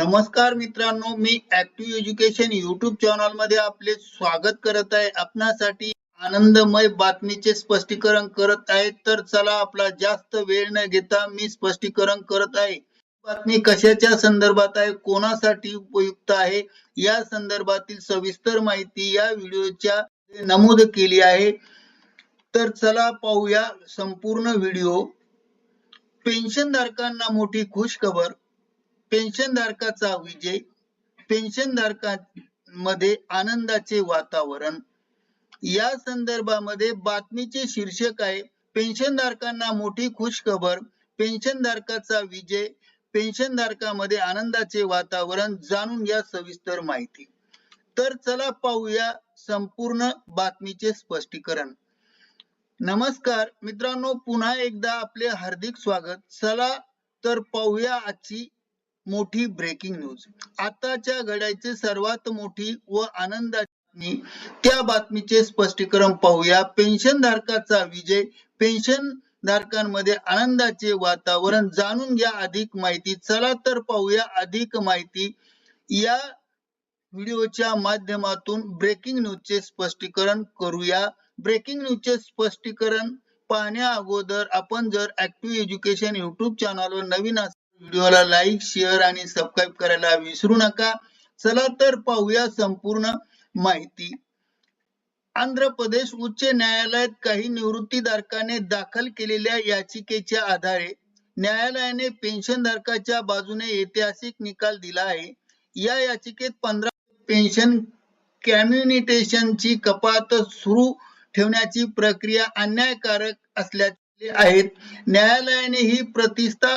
नमस्कार मित्रांनो मी ऍक्टिव्ह एज्युकेशन युट्यूब चॅनलमध्ये आपले स्वागत करत आहे. आपणासाठी आनंदमय बातमीचे स्पष्टीकरण करत आहे. तर चला आपला जास्त वेळ न घेता मी स्पष्टीकरण करत आहे. बातमी कशाच्या संदर्भात आहे? कोणासाठी उपयुक्त आहे? या संदर्भातील सविस्तर माहिती या व्हिडिओच्या नमूद केली आहे. तर चला पाहूया संपूर्ण व्हिडिओ. पेन्शन धारकांना मोठी पेन्शन पेन्शनधारकाचा विजय पेन्शनधारकांमध्ये आनंदाचे वातावरण. या संदर्भामध्ये बातमीचे शीर्षक आहे पेन्शनधारकांना मोठी खुशखबर पेन्शनधारकाचा विजय पेन्शनधारकामध्ये आनंदाचे वातावरण जाणून घ्या सविस्तर माहिती. तर चला पाहूया संपूर्ण बातमीचे स्पष्टीकरण. नमस्कार मित्रांनो पुन्हा एकदा आपले हार्दिक स्वागत. चला तर पाहूया आजची मोठी ब्रेकिंग न्यूज आताच्या घड्याची सर्वात मोठी व आनंदाची त्या बातमीचे स्पष्टीकरण पाहूया. पेन्शन धारकाचा विजय. पेन्शन धारकांमध्ये आनंदाचे वातावरण जाणून घ्या अधिक माहिती. चला तर पाहूया अधिक माहिती. या व्हिडिओच्या माध्यमातून ब्रेकिंग न्यूजचे स्पष्टीकरण करूया. ब्रेकिंग न्यूजचे स्पष्टीकरण पाहण्या अगोदर आपण जर ऍक्टिव्ह एज्युकेशन युट्यूब चॅनलवर नवीन व्हिडिओला लाईक शेअर आणि सबस्क्राईब करायला विसरू नका. चला तर पाहूया संपूर्ण माहिती. आंध्र प्रदेश उच्च न्यायालयात काही निवृत्तीधारकाने दाखल केलेल्या याचिकेच्या आधारे न्यायालयाने पेन्शनधारकाच्या बाजूने ऐतिहासिक निकाल दिला आहे. या याचिकेत पंधरा पेन्शन कम्युनिटेशनची कपात सुरू ठेवण्याची प्रक्रिया अन्यायकारक असल्याचे आहेत न्यायालयाने ही प्रतिष्ठा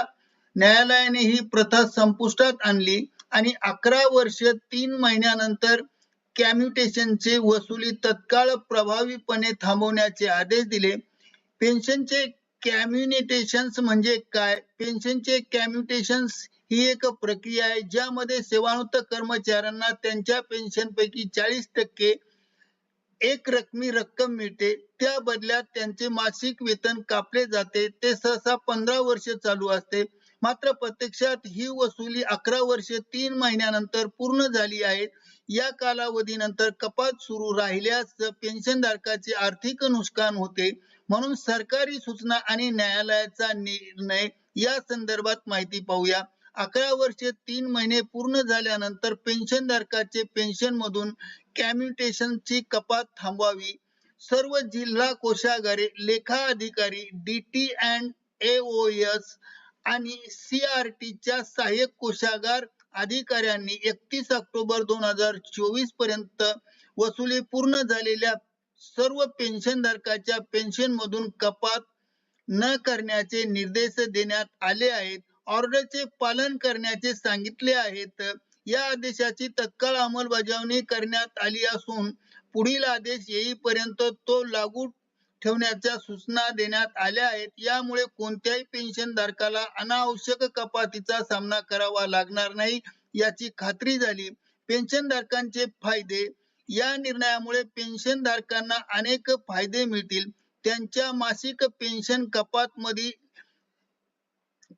न्यायालयाने ही प्रथा संपुष्टात आणली आणि अकरा वर्ष तीन महिन्यानंतर कॅम्युटेशनचे वसुली तत्काळ प्रभावीपणे थांबवण्याचे आदेश दिले. पेन्शनचे कॅम्युनिटेशन्स म्हणजे काय? पेन्शनचे कॅम्युटेशन्स ही एक प्रक्रिया आहे ज्यामध्ये सेवानिवृत्त कर्मचाऱ्यांना त्यांच्या पेन्शन पैकी चाळीस टक्के एक रकमी रक्कम मिळते. त्या बदल्यात त्यांचे मासिक वेतन कापले जाते. ते सहसा पंधरा वर्ष चालू असते. मात्र प्रत्यक्षात ही वसुली अकरा वर्ष तीन महिन्यानंतर पूर्ण झाली आहे. या कालावधीनंतर कपात सुरू राहिल्यास पेन्शन धारकाचे आर्थिक नुकसान होते. म्हणून सरकारी सूचना आणि न्यायालयाचा निर्णय या संदर्भात माहिती पाहूया. अकरा वर्षे तीन महिने पूर्ण झाल्यानंतर पेन्शनधारकाचे पेन्शन मधून कॅम्युटेशनची कपात थांबवावी. सर्व जिल्हा कोषागारे लेखा अधिकारी डीटी अँड एओएस आणि सीआरटीच्या सहाय्यक कोषागार अधिकाऱ्यांनी एकतीस ऑक्टोबर दोन हजार चोवीसपर्यंत वसुली पूर्ण झालेल्या सर्व पेन्शनधारकाच्या पेन्शन मधून कपात न करण्याचे निर्देश देण्यात आले आहेत. ऑर्डरचे पालन करण्याचे सांगितले आहेत. या आदेशाची तत्काळ अंमलबजावणी करण्यात आली असून पुढील आदेश येईपर्यंत तो लागू ठेवण्याच्या सूचना देण्यात आल्या आहेत. यामुळे कोणत्याही पेन्शन धारकाला अनावश्यक कपातीचा सामना करावा लागणार नाही याची खात्री झाली. पेन्शन धारकांचे फायदे या निर्णयामुळे पेन्शन धारकांना अनेक फायदे मिळतील. त्यांच्या मासिक पेन्शन कपात मध्ये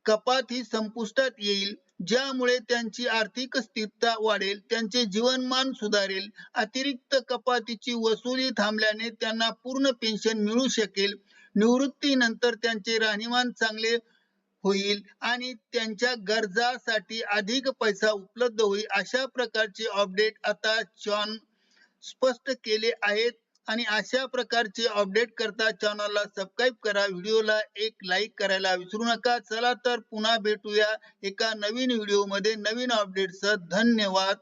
कपात ही संपुष्टात येईल. ज्यामुळे त्यांची आर्थिक स्थिरता वाढेल त्यांचे जीवनमान सुधारेल अतिरिक्त कपातीची वसुली थांबल्याने त्यांना पूर्ण पेन्शन मिळू शकेल निवृत्तीनंतर त्यांचे राहणीमान चांगले होईल आणि त्यांच्या गरजासाठी अधिक पैसा उपलब्ध होईल अशा प्रकारचे अपडेट आता चॉन स्पष्ट केले आहेत. आणि अशा प्रकारचे अपडेट करता चॅनलला सबस्क्राईब करा. व्हिडिओला एक लाईक करायला विसरू नका. चला तर पुन्हा भेटूया एका नवीन व्हिडिओमध्ये नवीन अपडेटसह धन्यवाद.